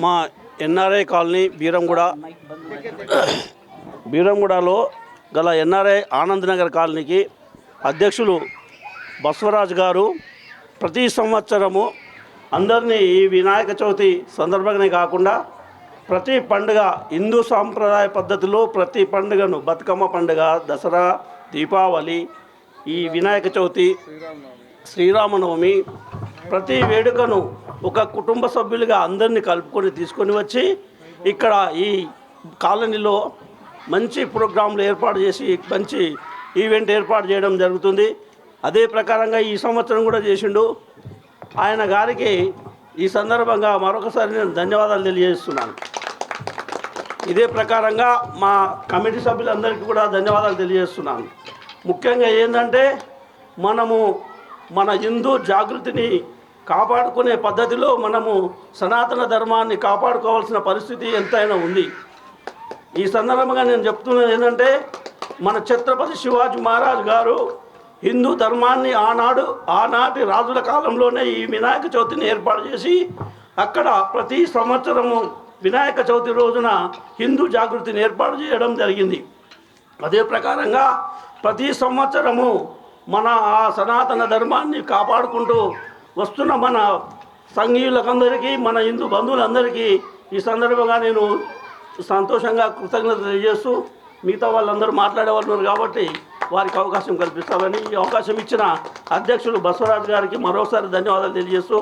మా NRI colony Beeramguda. బీరంగూడలో గల NRI Anand Nagar కాలనీకి అధ్యక్షులు బసవరాజ్ గారు ప్రతి సంవత్సరము అందరినీ ఈ వినాయక చవితి సందర్భంగానే కాకుండా ప్రతి పండుగ హిందూ సాంప్రదాయ పద్ధతిలో ప్రతి పండుగను బతుకమ్మ పండుగ దసరా దీపావళి ఈ వినాయక చవితి శ్రీరామనవమి ప్రతి వేడుకను ఒక కుటుంబ సభ్యులుగా అందరినీ కలుపుకొని తీసుకొని వచ్చి ఇక్కడ ఈ కాలనీలో మంచి ప్రోగ్రాంలు ఏర్పాటు చేసి మంచి ఈవెంట్ ఏర్పాటు చేయడం జరుగుతుంది. అదే ప్రకారంగా ఈ సంవత్సరం కూడా చేసిండు. ఆయన గారికి ఈ సందర్భంగా మరొకసారి నేను ధన్యవాదాలు తెలియజేస్తున్నాను. ఇదే ప్రకారంగా మా కమిటీ సభ్యులందరికీ కూడా ధన్యవాదాలు తెలియజేస్తున్నాను. ముఖ్యంగా ఏంటంటే మనము మన హిందూ జాగృతిని కాపాడుకునే పద్ధతిలో మనము సనాతన ధర్మాన్ని కాపాడుకోవాల్సిన పరిస్థితి ఎంతైనా ఉంది. ఈ సందర్భంగా నేను చెప్తున్నది ఏంటంటే మన ఛత్రపతి శివాజీ మహారాజ్ గారు హిందూ ధర్మాన్ని ఆనాడు ఆనాటి రాజుల కాలంలోనే ఈ వినాయక చవితిని ఏర్పాటు చేసి అక్కడ ప్రతి సంవత్సరము వినాయక చవితి రోజున హిందూ జాగృతిని ఏర్పాటు చేయడం జరిగింది. అదే ప్రకారంగా ప్రతి సంవత్సరము మన ఆ సనాతన ధర్మాన్ని కాపాడుకుంటూ వస్తున్న మన సంఘీయులకందరికీ మన హిందూ బంధువులందరికీ ఈ సందర్భంగా నేను సంతోషంగా కృతజ్ఞత తెలియజేస్తూ మిగతా వాళ్ళందరూ మాట్లాడేవాళ్ళు కాబట్టి వారికి అవకాశం కల్పిస్తామని ఈ అవకాశం ఇచ్చిన అధ్యక్షుడు బసవరాజు గారికి మరోసారి ధన్యవాదాలు తెలియజేస్తూ